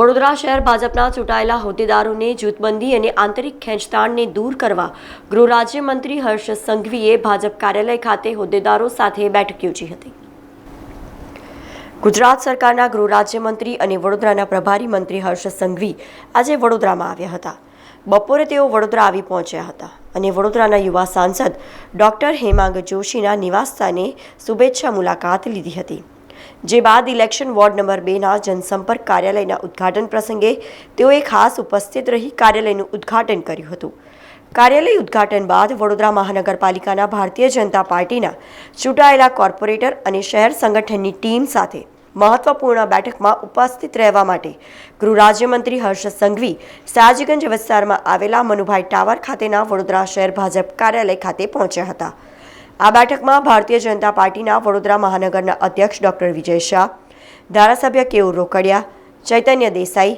વડોદરા શહેર ભાજપના ચૂંટાયેલા હોદ્દેદારોને જૂથબંધી અને આંતરિક ખેંચતાણને દૂર કરવા ગૃહ રાજ્યમંત્રી હર્ષ સંઘવીએ ભાજપ કાર્યાલય ખાતે હોદ્દેદારો સાથે બેઠક યોજી હતી. ગુજરાત સરકારના ગૃહ રાજ્યમંત્રી અને વડોદરાના પ્રભારી મંત્રી હર્ષ સંઘવી આજે વડોદરામાં આવ્યા હતા. બપોરે તેઓ વડોદરા આવી પહોંચ્યા હતા અને વડોદરાના યુવા સાંસદ ડોક્ટર હેમાંગ જોશીના નિવાસસ્થાને શુભેચ્છા મુલાકાત લીધી હતી. જે બાદ ઇલેક્શન વોર્ડ નંબર બેના જનસંપર્ક કાર્યાલયના ઉદ્ઘાટન પ્રસંગે તેઓએ ખાસ ઉપસ્થિત રહી કાર્યાલયનું ઉદ્ઘાટન કર્યું હતું. કાર્યાલય ઉદ્ઘાટન બાદ વડોદરા મહાનગરપાલિકાના ભારતીય જનતા પાર્ટીના ચૂંટાયેલા કોર્પોરેટર અને શહેર સંગઠનની ટીમ સાથે મહત્વપૂર્ણ બેઠકમાં ઉપસ્થિત રહેવા માટે ગૃહ રાજ્યમંત્રી હર્ષ સંઘવી, સાજગંજ વિસ્તારમાં આવેલા મનુભાઈ ટાવર ખાતેના વડોદરા શહેર ભાજપ કાર્યાલય ખાતે પહોંચ્યા હતા. આ બેઠકમાં ભારતીય જનતા પાર્ટીના વડોદરા મહાનગરના અધ્યક્ષ ડોક્ટર વિજય શાહ, ધારાસભ્ય કેયુર રોકડિયા, ચૈતન્ય દેસાઈ,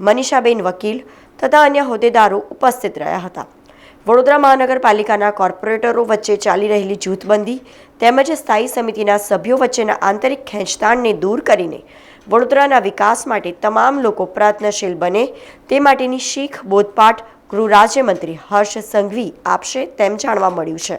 મનીષાબેન વકીલ તથા અન્ય હોદ્દેદારો ઉપસ્થિત રહ્યા હતા. વડોદરા મહાનગરપાલિકાના કોર્પોરેટરો વચ્ચે ચાલી રહેલી જૂથબંધી તેમજ સ્થાયી સમિતિના સભ્યો વચ્ચેના આંતરિક ખેંચતાણને દૂર કરીને વડોદરાના વિકાસ માટે તમામ લોકો પ્રયત્નશીલ બને તે માટેની શીખ, બોધપાઠ ગૃહ રાજ્યમંત્રી હર્ષ સંઘવી આપશે તેમ જાણવા મળ્યું છે.